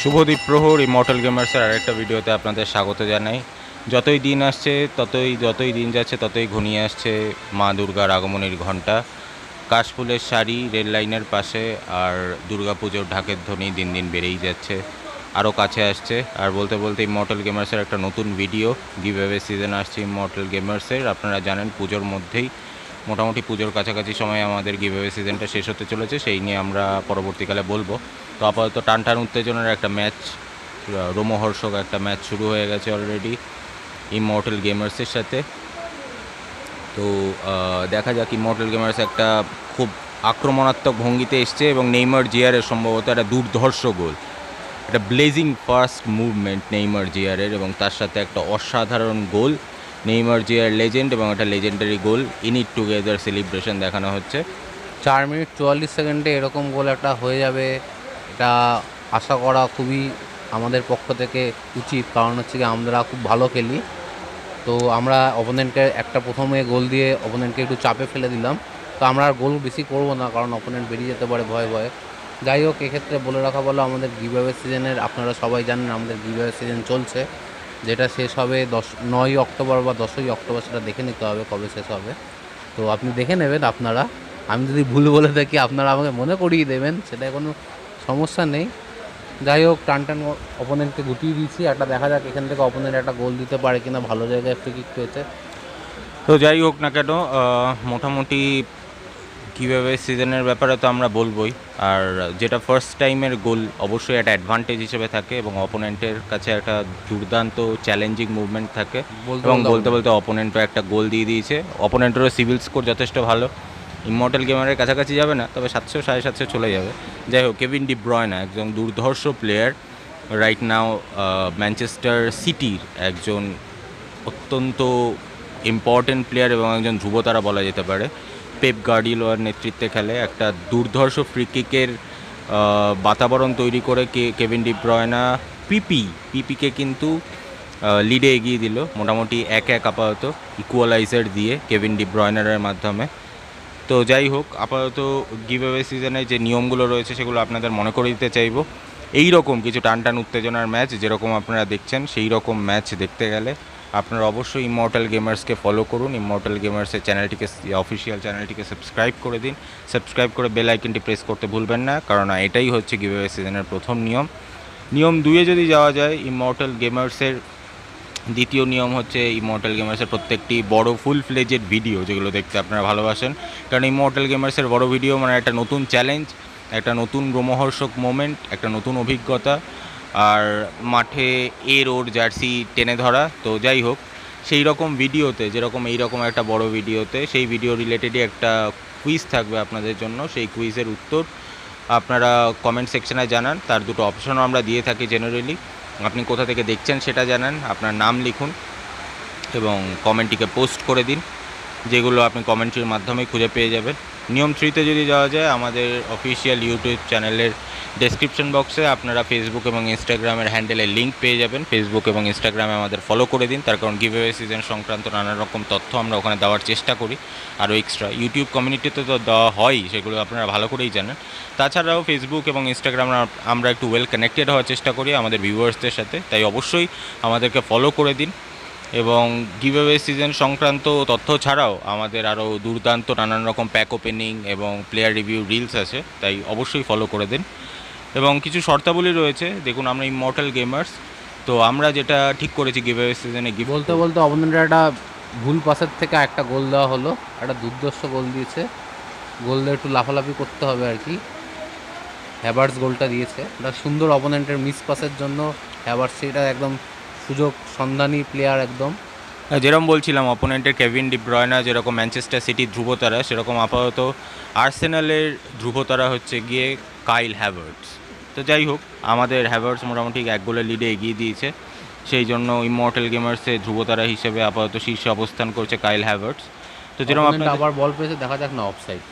শুভদীপ প্রহর ইমর্টাল গেমার্সের আরেকটা ভিডিওতে আপনাদের স্বাগত জানাই। যতই দিন আসছে, ততই, যতই দিন যাচ্ছে, ততই ঘনিয়ে আসছে মা দুর্গার আগমনের ঘণ্টা। কাশফুলের শাড়ি রেল লাইনের পাশে আর দুর্গাপুজোর ঢাকের ধ্বনি দিন দিন বেড়েই যাচ্ছে, আরও কাছে আসছে। আর বলতে বলতে ইমর্টাল গেমার্সের একটা নতুন ভিডিও গিভ সিজন আসছে ইমর্টাল গেমার্সের আপনারা জানেন পুজোর মধ্যেই মোটামুটি পুজোর কাছাকাছি সময় আমাদের গিভ সিজনটা শেষ হতে চলেছে, সেই নিয়ে আমরা পরবর্তীকালে বলব। তো আপাতত টান টান উত্তেজনার একটা ম্যাচ রোমহর্ষক একটা ম্যাচ শুরু হয়ে গেছে অলরেডি ইমর্টাল গেমার্সের সাথে। তো দেখা যাক ইমর্টাল গেমার্স একটা খুব আক্রমণাত্মক ভঙ্গিতে এসছে এবং নেইমার জিয়ারের সম্ভবত একটা দুর্ধর্ষ গোল। একটা ব্লেজিং ফার্স্ট মুভমেন্ট নেইমার জিয়ারের এবং তার সাথে একটা অসাধারণ গোল। নেইমার জিয়ার লেজেন্ড এবং একটা legendary goal init together celebration দেখানো হচ্ছে। চার মিনিট চুয়াল্লিশ সেকেন্ডে এরকম গোল একটা হয়ে যাবে, এটা আশা করা খুবই আমাদের পক্ষ থেকে উচিত, কারণ হচ্ছে কি আমরা খুব ভালো খেলি। তো আমরা অপোনেন্টকে একটা প্রথমে গোল দিয়ে অপোনেন্টকে একটু চাপে ফেলে দিলাম। তো আমরা আর গোল বেশি করব না, কারণ অপোনেন্ট বেরিয়ে যেতে পারে ভয়ে ভয়ে। যাই হোক, এক্ষেত্রে বলে রাখা বলো, আমাদের গিভওয়ে সিজনের আপনারা সবাই জানেন আমাদের গিভওয়ে সিজন চলছে। যেটা শেষ হবে দশ, নয়ই অক্টোবর বা দশই অক্টোবর সেটা দেখে নিতে হবে কবে শেষ হবে। তো আপনি দেখে নেবেন আপনারা। আমি যদি ভুল বলে থাকি, আপনারা আমাকে মনে করিয়ে দেবেন, সেটা কোনো সমস্যা নেই। যাই হোক, টান টান অপোনেন্টকে গুটিয়ে দিয়েছি। একটা দেখা যাক এখান থেকে অপোনেন্ট একটা গোল দিতে পারে কিনা। ভালো জায়গায় ফ্রি কিক পেয়েছে। তো যাই হোক না কেন মোটামুটি কীভাবে সিজনের ব্যাপারে তো আমরা বলবোই। আর যেটা ফার্স্ট টাইমের গোল অবশ্যই একটা অ্যাডভান্টেজ হিসেবে থাকে এবং অপোনেন্টের কাছে একটা দুর্দান্ত চ্যালেঞ্জিং মুভমেন্ট থাকে। এবং বলতে বলতে অপোনেন্টও একটা গোল দিয়ে দিয়েছে। অপোনেন্টেরও সিভিল স্কোর যথেষ্ট ভালো। ইমর্টাল গেমারের কাছাকাছি যাবে না তবে সাতশো সাড়ে সাতশো চলে যাবে। যাই হোক কেভিন ডি ব্রয়না একজন দুর্ধর্ষ প্লেয়ার রাইট নাও ম্যানচেস্টার সিটির একজন অত্যন্ত ইম্পর্টেন্ট প্লেয়ার এবং একজন ধ্রুবতারা বলা যেতে পারে। পেপ গার্ডিলোয়ার নেতৃত্বে খেলে একটা দুর্ধর্ষ ফ্রিকিকের বাতাবরণ তৈরি করে কে, কেভিন ডি ব্রয়না, পিপি, পিপিকে কিন্তু লিডে এগিয়ে দিল। মোটামুটি এক এক আপাতত ইকুয়ালাইজার দিয়ে কেভিন ডি ব্রয়নারের মাধ্যমে। তো যাই হোক, আপাতত গিভ অ্যাওয়ে সিজনে যে নিয়মগুলো রয়েছে সেগুলো আপনাদের মনে করে দিতে চাইব। এই রকম কিছু টান টান উত্তেজনার ম্যাচ যেরকম আপনারা দেখছেন সেই রকম ম্যাচ দেখতে গেলে আপনারা অবশ্যই ইমর্টাল গেমার্সকে ফলো করুন। ইমর্টাল গেমার্সের চ্যানেলটিকে অফিসিয়াল চ্যানেলটিকে সাবস্ক্রাইব করে দিন। সাবস্ক্রাইব করে বেল আইকনটি প্রেস করতে ভুলবেন না কারণ এটাই হচ্ছে গিভ অ্যাওয়ে সিজনের প্রথম নিয়ম। নিয়ম দুয়ে যদি যাওয়া যায় ইমর্টাল গেমার্সের দ্বিতীয় নিয়ম হচ্ছে ইমর্টাল গেমার্সের প্রত্যেকটি বড় ফুল ফ্লেজেড ভিডিও যেগুলো দেখতে আপনারা ভালোবাসেন। কারণ ইমর্টাল গেমার্সের বড় ভিডিও মানে একটা নতুন চ্যালেঞ্জ একটা নতুন রোমহর্ষক মোমেন্ট একটা নতুন অভিজ্ঞতা। আর মাঠে এ রোড, জার্সি টেনে ধরা, তো যাই হোক, সেই রকম ভিডিওতে, যেরকম এই রকম একটা বড় ভিডিওতে, সেই ভিডিও রিলেটেডই একটা কুইজ থাকবে আপনাদের জন্য। সেই কুইজের উত্তর আপনারা কমেন্ট সেকশনে জানান। তার দুটো অপশনও আমরা দিয়ে থাকি জেনারেলি আপনি কোথা থেকে দেখছেন সেটা জানান, আপনার নাম লিখুন এবং কমেন্টটিকে পোস্ট করে দিন, যেগুলো আপনি কমেন্ট্রির মাধ্যমে খুঁজে পেয়ে যাবেন। নিয়ম থ্রিতে যদি যাওয়া যায়, আমাদের অফিসিয়াল ইউটিউব চ্যানেলের ডেসক্রিপশন বক্সে আপনারা ফেসবুক এবং ইনস্টাগ্রামের হ্যান্ডেলের লিঙ্ক পেয়ে যাবেন। ফেসবুক এবং ইনস্টাগ্রামে আমাদের ফলো করে দিন। তার কারণ গিভ গিভওয়ে সিজন সংক্রান্ত নানা রকম তথ্য আমরা ওখানে দেওয়ার চেষ্টা করি। আরও এক্সট্রা ইউটিউব কমিউনিটিতে তো দেওয়া হয় সেগুলো আপনারা ভালো করেই জানেন। তাছাড়াও ফেসবুক এবং ইনস্টাগ্রাম আমরা একটু ওয়েল কানেক্টেড হওয়ার চেষ্টা করি আমাদের ভিউয়ার্সদের সাথে। তাই অবশ্যই আমাদেরকে ফলো করে দিন। এবং গিভঅ্যাওয়ে সিজন সংক্রান্ত তথ্য ছাড়াও আমাদের আরও দুর্দান্ত নানান রকম প্যাক ওপেনিং এবং প্লেয়ার রিভিউ রিলস আছে, তাই অবশ্যই ফলো করে দিন। এবং কিছু শর্তাবলী রয়েছে, দেখুন আমরা ইমর্টাল গেমার্স তো আমরা যেটা ঠিক করেছি গিভঅ্যাওয়ে সিজনে গিভ বলতে বলতে অপোনেন্টের একটা ভুল পাসের থেকে একটা গোল দেওয়া হলো, একটা দুর্দর্শ গোল দিয়েছে। গোল দিয়ে একটু লাফালাফি করতে হবে আর কি। হ্যাভার্স গোলটা দিয়েছে। একটা সুন্দর অপোনেন্টের মিস পাসের জন্য হ্যাভার্স সেটা একদম সুযোগ সন্ধানী প্লেয়ার একদম। যেরকম বলছিলাম অপোনেন্টের কেভিন ডিব্রয়না যেরকম ম্যানচেস্টার সিটির ধ্রুবতারা সেরকম আপাতত আর্সেনালের ধ্রুবতারা হচ্ছে গিয়ে কাইল হ্যাভার্টস তো যাই হোক আমাদের হ্যাভার্টস মোটামুটি এক গোলের লিডে এগিয়ে দিয়েছে। সেই জন্য ইমর্টাল গেমার্সে ধ্রুবতারা হিসেবে আপাতত শীর্ষে অবস্থান করছে কাইল হ্যাভার্টস তো যেরকম আপনাদের আবার বল পেয়েছে দেখা যাক না অফসাইড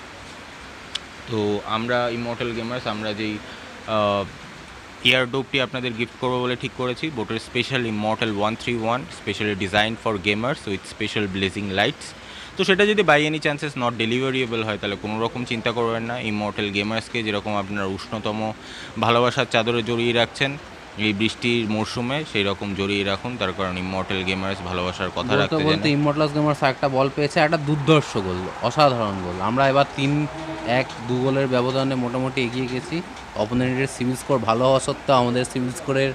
তো আমরা ইমর্টাল গেমার্স আমরা যেই ইয়ার ডোপটি আপনাদের গিফট করব বলে ঠিক করেছি। বোটের special immortal one three one specially design for gamers with special blazing lights তো সেটা যদি by any chances not deliverable হয়, তাহলে কোনো রকম চিন্তা করবেন না। ইমর্টাল গেমার্সকে যেরকম আপনার উষ্ণতম ভালোবাসার চাদরে জড়িয়ে রাখছেন এই বৃষ্টির মরশুমে সেই রকম জড়িয়ে রাখুন তার কারণ ইমর্টাল গেমার্স ভালোবাসার কথা রাখতে বলতে জানে। ইমোটলাস গেমার্স একটা বল পেয়েছে একটা দুর্ধর্ষ গোল অসাধারণ গোল। আমরা এবার তিন এক দু গোলের ব্যবধানে মোটামুটি এগিয়ে গেছি। অপোনেন্টের সিভিল স্কোর ভালো হওয়া সত্ত্বেও আমাদের সিভিল স্কোরের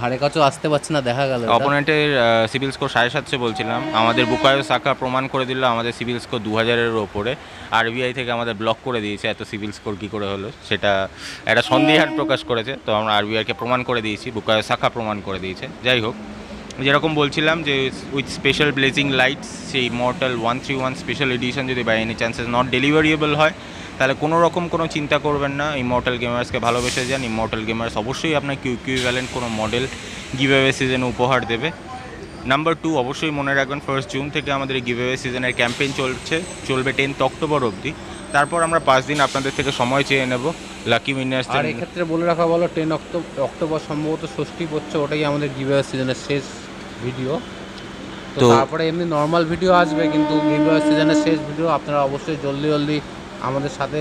ধারে কাছেও আসতে পারছে না, দেখা গেল। অপোনেন্টের সিভিল স্কোর সাড়ে সাতশো বলছিলাম। আমাদের বুকায়ো শাখা প্রমাণ করে দিল আমাদের সিভিল স্কোর দু হাজারের ওপরে। আরবিআই থেকে আমাদের ব্লক করে দিয়েছে এত সিভিল স্কোর কী করে হলো, সেটা একটা সন্দেহার প্রকাশ করেছে। তো আমরা আরবিআইকে প্রমাণ করে দিয়েছি, বুকায়ো শাখা প্রমাণ করে দিয়েছে। যাই হোক, যেরকম বলছিলাম যে উইথ স্পেশাল ব্লেজিং লাইটস, সেই mortal one three one special edition যদি by any chances not deliverable হয় তাহলে কোনো রকম কোনো চিন্তা করবেন না ইমর্টাল গেমার্সকে ভালোবেসে যান। ইমর্টাল গেমার্স অবশ্যই আপনার কিউ কিউভ্যালেন্ট কোনো মডেল গিভঅ্যাওয়ে সিজনে উপহার দেবে। নাম্বার টু অবশ্যই মনে রাখবেন ফার্স্ট জুন থেকে আমাদের এই গিভঅ্যাওয়ে সিজনের ক্যাম্পেইন চলছে চলবে টেন্থ অক্টোবর অবধি। তারপর আমরা পাঁচ দিন আপনাদের থেকে সময় চেয়ে নেব। লাকি উইনার্স আর এক্ষেত্রে বলে রাখা বলো টেন অক্টোবর সম্ভবত ষষ্ঠী পড়ছে ওটাই আমাদের গিভওয়ে সিজনের শেষ ভিডিও তো তারপরে এমনি নর্মাল ভিডিও আসবে কিন্তু গিভওয়ে সিজনের শেষ ভিডিও আপনারা অবশ্যই জলদি জলদি আমাদের সাথে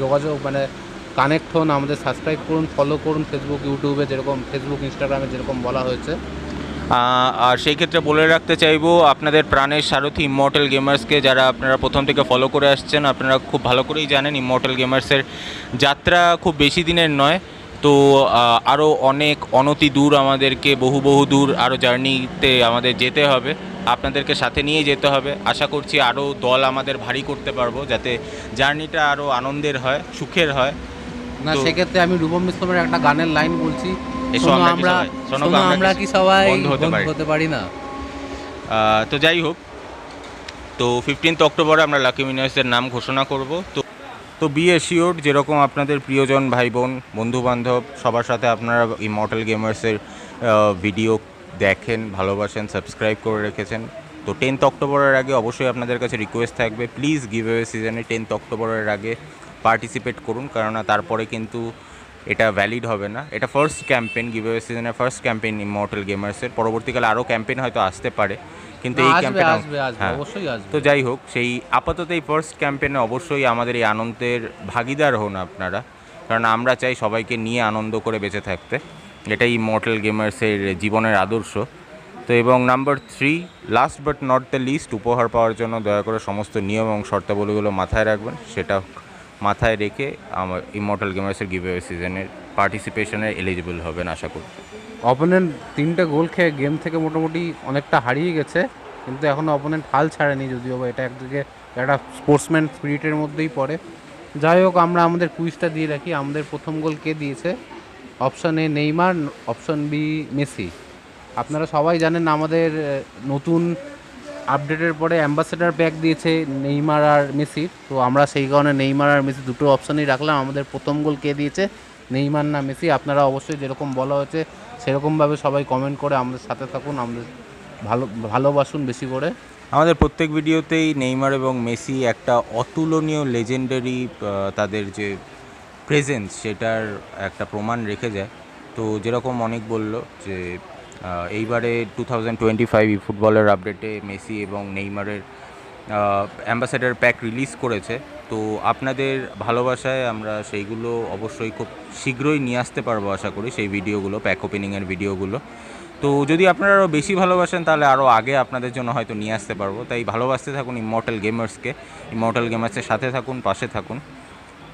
যোগাযোগ মানে কানেক্ট হন, আমাদের সাবস্ক্রাইব করুন ফলো করুন ফেসবুক ইউটিউবে যেরকম ফেসবুক ইনস্টাগ্রামে যেরকম বলা হয়েছে। আর সেই ক্ষেত্রে বলে রাখতে চাইব, আপনাদের প্রাণের সারথি ইমর্টাল গেমার্সকে যারা আপনারা প্রথম থেকে ফলো করে আসছেন, আপনারা খুব ভালো করেই জানেন ইমর্টাল গেমার্সের যাত্রা খুব বেশি দিনের নয়। তো আরও অনেক অনতি দূর আমাদেরকে, বহু বহু দূর আরও জার্নিতে আমাদের যেতে হবে। আপনাদেরকে সাথে নিয়ে যেতে হবে। আশা করছি আরও দল আমাদের ভারী করতে পারব যাতে জার্নিটা আরও আনন্দের হয় সুখের হয়। না সেক্ষেত্রে আমি রূপম মিশ্রমের একটা গানের লাইন বলছি। আমরা কি আমরা সবাই- কি হতে পারি। না। তো যাই হোক তো ফিফটিন্থ অক্টোবরে আমরা লাকি উইনার্সের নাম ঘোষণা করব। তো তো বি এশিওর যেরকম আপনাদের প্রিয়জন ভাই বোন বন্ধু বান্ধব সবার সাথে আপনারা ইমর্টাল গেমার্সের ভিডিও দেখেন ভালোবাসেন সাবস্ক্রাইব করে রেখেছেন। তো টেন্থ অক্টোবরের আগে অবশ্যই আপনাদের কাছে রিকোয়েস্ট থাকবে প্লিজ গিভ অ্যাওয়ে সিজনে টেন্থ অক্টোবরের আগে পার্টিসিপেট করুন কেননা তারপরে কিন্তু এটা ভ্যালিড হবে না। এটা ফার্স্ট ক্যাম্পেইন গিভ অ্যাওয়ে সিজনের ফার্স্ট ক্যাম্পেইন ইমর্টাল গেমার্সের পরবর্তীকালে আরও ক্যাম্পেইন হয়তো আসতে পারে কিন্তু এই ক্যাম্পেইন হ্যাঁ। তো যাই হোক সেই আপাতত এই ফার্স্ট ক্যাম্পেইনে অবশ্যই আমাদের এই আনন্দের ভাগিদার হন আপনারা কারণ আমরা চাই সবাইকে নিয়ে আনন্দ করে বেঁচে থাকতে। এটাই মর্টাল গেমার্সের জীবনের আদর্শ। তো এবং number three last but not the least উপহার পাওয়ার জন্য দয়া করে সমস্ত নিয়ম এবং শর্তাবলীগুলো মাথায় রাখবেন। সেটা মাথায় রেখে আমার ইমর্টাল গেমার্সের গিভওয়ে সিজনের পার্টিসিপেশনে এলিজিবল হবেন আশা করি। অপোনেন্ট তিনটে গোল খেয়ে গেম থেকে মোটামুটি অনেকটা হারিয়ে গেছে, কিন্তু এখনও অপোনেন্ট হাল ছাড়েনি যদিও বা এটা একদিকে একটা স্পোর্টসম্যান স্পিরিটের মধ্যেই পড়ে। যাই হোক, আমরা আমাদের কুইজটা দিয়ে রাখি। আমাদের প্রথম গোল কে দিয়েছে? Option A Neymar, option B Messi. আপনারা সবাই জানেন আমাদের নতুন আপডেটের পরে অ্যাম্বাসেডার প্যাক দিয়েছে নেইমার আর মেসির তো আমরা সেই কারণে নেইমার আর মেসি দুটো অপশনই রাখলাম। আমাদের প্রথম গোল কে দিয়েছে? নেইমার না মেসি। আপনারা অবশ্যই যেরকম বলা হয়েছে, সেরকমভাবে সবাই কমেন্ট করে আমাদের সাথে থাকুন। আমাদের ভালো, ভালোবাসুন বেশি করে। আমাদের প্রত্যেক ভিডিওতেই নেইমার এবং মেসি একটা অতুলনীয় লেজেন্ডারি তাদের যে প্রেজেন্স সেটার একটা প্রমাণ রেখে যায়। তো যেরকম অনেক বলল যে এইবারে টু থাউজেন্ড টোয়েন্টি ফাইভ ফুটবলের আপডেটে মেসি এবং নেইমারের অ্যাম্বাসেডার প্যাক রিলিজ করেছে। তো আপনাদের ভালোবাসায় আমরা সেইগুলো অবশ্যই খুব শীঘ্রই নিয়ে আসতে পারব আশা করি সেই ভিডিওগুলো প্যাক ওপেনিংয়ের ভিডিওগুলো। তো যদি আপনারা আরও বেশি ভালোবাসেন তাহলে আরও আগে আপনাদের জন্য হয়তো নিয়ে আসতে পারব। তাই ভালোবাসতে থাকুন ইমর্টাল গেমার্সকে ইমর্টাল গেমার্সের সাথে থাকুন, পাশে থাকুন।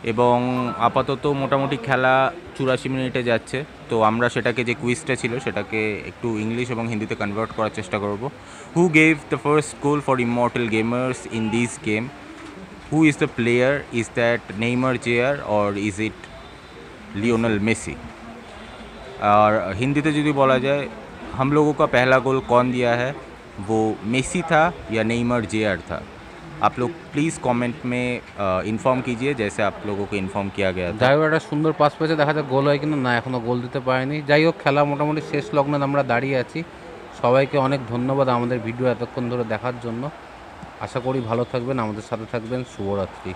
এবং আপাতত মোটামুটি খেলা চুরাশি মিনিটে যাচ্ছে তো আমরা সেটাকে যে কুইজটা ছিল সেটাকে একটু ইংলিশ এবং হিন্দিতে কনভার্ট করার চেষ্টা করব who gave the first goal for immortal gamers in this game who is the player is that Neymar there or is it Lionel Messi और हिंदी में यदि बोला जाए हम लोगों का पहला गोल कौन दिया है वो मेसी था या नेइमर जेयर था आप लोग प्लीज़ कमेंट में इन्फॉर्म कीजिए जैसे आप लोगों को इन्फॉर्म किया गया था যাই হোক একটা সুন্দর পাস পেয়েছে দেখা যাক গোল হয় কিনা না এখনও গোল দিতে পারেনি যাই হোক খেলা মোটামুটি শেষ লগ্নে আমরা দাঁড়িয়ে আছি সবাইকে অনেক ধন্যবাদ আমাদের ভিডিও এতক্ষণ ধরে দেখার জন্য আশা করি ভালো থাকবেন আমাদের সাথে থাকবেন শুভরাত্রি